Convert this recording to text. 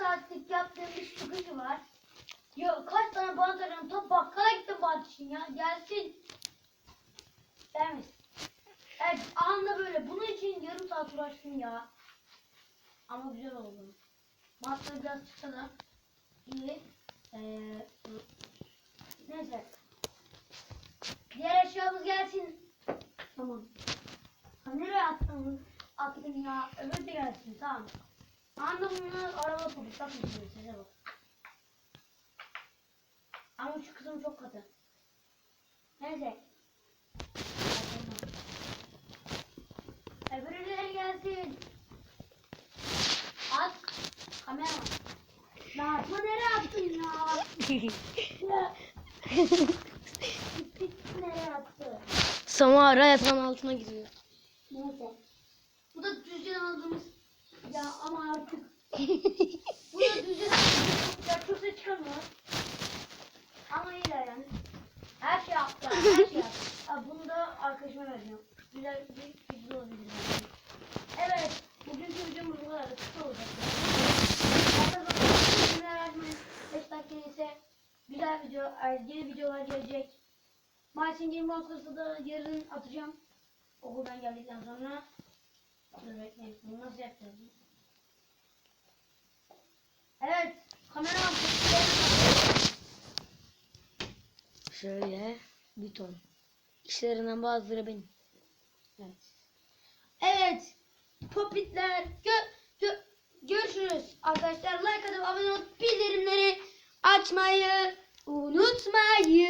saatlik yaptığım bir sıkışı var. Ya kaç tane bant arıyorum. Top bakkala gittim bant için ya. Gelsin. Gelmesin. Evet anında böyle. Bunun için yarım saat uğraştım ya. Ama güzel oldu. Bantları biraz çıksa da iyi. Ee, neyse. Diğer eşyamız gelsin. Tamam. Ha, nereye attım? Attım ya. Öbür de gelsin. Tamam. Anında bunu araba topu. Bakın şimdi size bak. Ama şu kısım çok katı. Neyse. Öbürleri gelsin. At. Kamera. Ya atma nereye attın ya? Ya. nereye attı? Samara yatağın altına giriyor. Neyse. Bu da düzgün aldığımız artık bu da düzgün aldığımız ya çok ses çıkarmıyor. Ama iyi yani. Her şey yaptı. Her şey yaptı. Ha, bunu da arkadaşıma vereceğim. Güzel bir video olabilir. Evet. Bugünkü videomuz bu kadar. Kısa olacak. Arkadaşlar videolar açmayın. 5 dakika ise güzel video, e, yeni videolar gelecek. Mysin Game Monsters'ı da yarın atacağım. Okuldan geldikten sonra. Dur bekleyin. Bunu nasıl yapacağız? Evet. Kamera Şöyle bir ton. İşlerinden bazıları benim. Evet. Evet. Popitler. Gö gö görüşürüz. Arkadaşlar like atıp abone olup bildirimleri açmayı unutmayın.